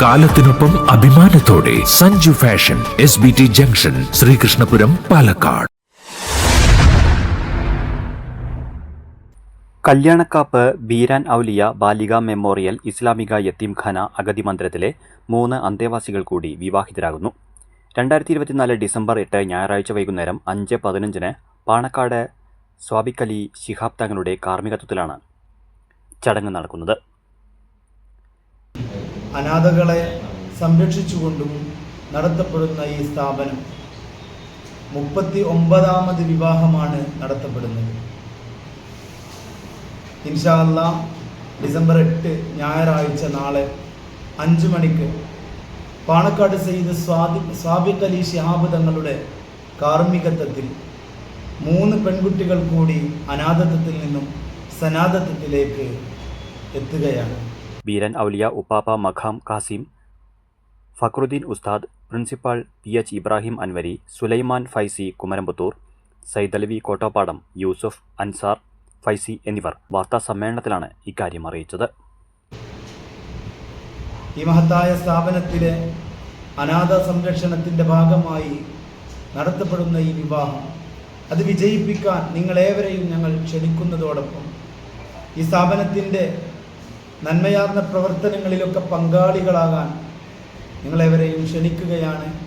കാലത്തിനൊപ്പം അഭിമാനത്തോടെ Sanju fashion S B T junction Sreekrishnapuram Palakkad. കല്യാണക്കാപ്പ് Beeran Auliya ബാലിക memorial ഇസ്ലാമിക യത്തീംഖാന അഗതി മന്ദിരത്തിലെ മൂന്ന് അന്തേവാസികൾ കൂടി വിവാഹിതരാകുന്നു. രണ്ടായിരത്തി ഇരുപത്തിനാല് ഡിസംബർ എട്ട് ഞായറാഴ്ച വൈകുന്നേരം അഞ്ച് പതിനഞ്ചിന് പാണക്കാട് സ്വാബിക്കലി ശിഹാബ് തങ്ങളുടെ കാർമ്മികത്വത്തിലാണ് ചടങ്ങ് നടക്കുന്നത്. അനാഥകളെ സംരക്ഷിച്ചുകൊണ്ടും നടത്തപ്പെടുന്ന ഈ സ്ഥാപനം മുപ്പത്തി ഒമ്പതാമത് വിവാഹമാണ് നടത്തപ്പെടുന്നത്. ഇൻഷാല്ല ഡിസംബർ എട്ട് ഞായറാഴ്ച നാളെ അഞ്ചു മണിക്ക് പാണക്കാട് സെയ്ത് സ്വാദി സ്വാബിഖ് അലി ഷിഹാബ് തങ്ങളുടെ കാർമ്മികത്വത്തിൽ മൂന്ന് പെൺകുട്ടികൾ കൂടി അനാഥത്വത്തിൽ നിന്നും സനാഥത്വത്തിലേക്ക് എത്തുകയാണ്. ബീരാൻ ഔലിയ ഉപ്പാപ്പ മഖാം കാസിം ഫക്രുദ്ദീൻ ഉസ്താദ് principal P H Ibrahim Anwari Sulaiman Faizy Kumaramputhur Saidalavi Kottopadam Yusuf Ansar Faizy എന്നിവർ വാർത്താ സമ്മേളനത്തിലാണ് ഇക്കാര്യം അറിയിച്ചത്. ഈ മഹത്തായ സ്ഥാപനത്തിലെ അനാഥ സംരക്ഷണത്തിന്റെ ഭാഗമായി നടത്തപ്പെടുന്ന ഈ വിവാഹം അത് വിജയിപ്പിക്കാൻ നിങ്ങളേവരെയും ഞങ്ങൾ ക്ഷണിക്കുന്നതോടൊപ്പം ഈ സ്ഥാപനത്തിന്റെ നന്മയാർന്ന പ്രവർത്തനങ്ങളിലൊക്കെ പങ്കാളികളാകാൻ നിങ്ങളെവരെയും ക്ഷണിക്കുകയാണ്.